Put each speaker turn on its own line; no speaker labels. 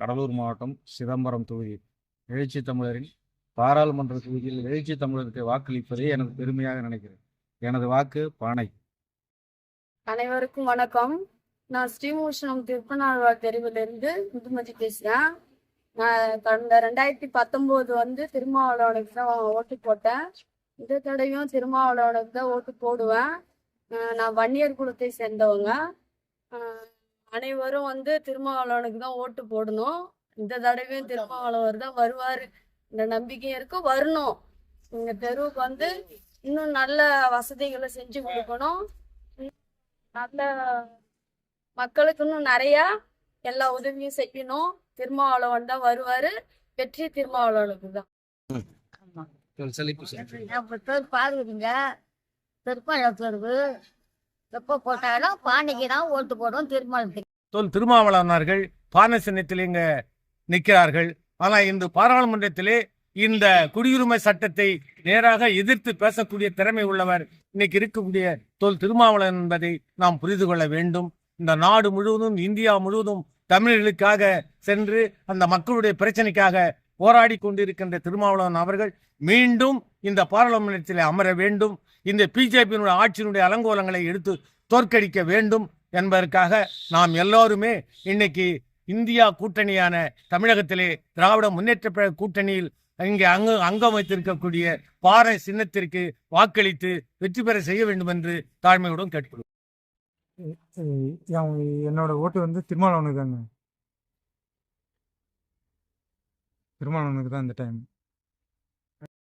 கடலூர் மாவட்டம் சிதம்பரம் தொகுதி. எழுச்சி தமிழரின் பாராளுமன்ற தொகுதியில் எழுச்சி தமிழருக்கு வாக்களிப்பதே எனது பெருமையாக நினைக்கிறேன். எனது வாக்கு பானை.
அனைவருக்கும் வணக்கம். நான் ஸ்ரீமூஷணம் திருப்பநாழ்வார் தெருவிலிருந்து முதுமதி பேசுகிறேன் நான் கடந்த ரெண்டாயிரத்தி பத்தொம்போது வந்து திருமாவளவனுக்கு தான் ஓட்டு போட்டேன். இந்த தடவையும் திருமாவளவனுக்கு தான் ஓட்டு போடுவேன். நான் வன்னியர் குலத்தை சேர்ந்தவங்க. அனைவரும் வந்து திருமாவளவனுக்கு தான் ஓட்டு போடணும். இந்த தடவையும் திருமாவளவர் தான் வருவார். இந்த நம்பிக்கையும் இருக்கு. வரணும். எங்கள் தெருவுக்கு வந்து இன்னும் நல்ல வசதிகளை செஞ்சு கொடுக்கணும். நல்ல மக்களுக்கு இன்னும் நிறைய எல்லா உதவியும் செய்யணும். திருமாவளவன் தான் வருவாரு. வெற்றி திருமாவளவனுக்கு தான்.
என் பேர் பார்வதிங்க திருப்பழத்தருவு எப்போ போட்டாலும் பாண்டிக்கு தான் ஓட்டு போடுவோம் திருமணத்துக்கு
தொல் திருமாவளவனார்கள் பானசின்னத்தில் இங்க நிற்கிறார்கள். ஆனால் இந்த பாராளுமன்றத்திலே இந்த குடியுரிமை சட்டத்தை நேராக எதிர்த்து பேசக்கூடிய திறமை உள்ளவர் இன்னைக்கு இருக்கக்கூடிய தொல் திருமாவளவன் என்பதை நாம் புரிந்து கொள்ள வேண்டும். இந்த நாடு முழுவதும் இந்தியா முழுவதும் தமிழர்களுக்காக சென்று அந்த மக்களுடைய பிரச்சனைக்காக போராடி கொண்டிருக்கின்ற திருமாவளவன் அவர்கள் மீண்டும் இந்த பாராளுமன்றத்தில் அமர வேண்டும். இந்த பிஜேபியினுடைய ஆட்சியினுடைய அலங்கோலங்களை எடுத்து தோற்கடிக்க வேண்டும். என்பதற்காக நாம் எல்லோருமே இன்னைக்கு இந்தியா கூட்டணியான தமிழகத்திலே திராவிட முன்னேற்ற கழக கூட்டணியில் இங்கே அங்கு அங்கம் வைத்திருக்கக்கூடிய பாறை சின்னத்திற்கு வாக்களித்து வெற்றி பெற செய்ய வேண்டும் என்று தாழ்மையுடன் கேட்டுக்கொள்வோம்
என்னோட ஓட்டு வந்து திருமாவளவனுக்கு தாங்க. திருமாவளவனுக்கு தான் இந்த டைம்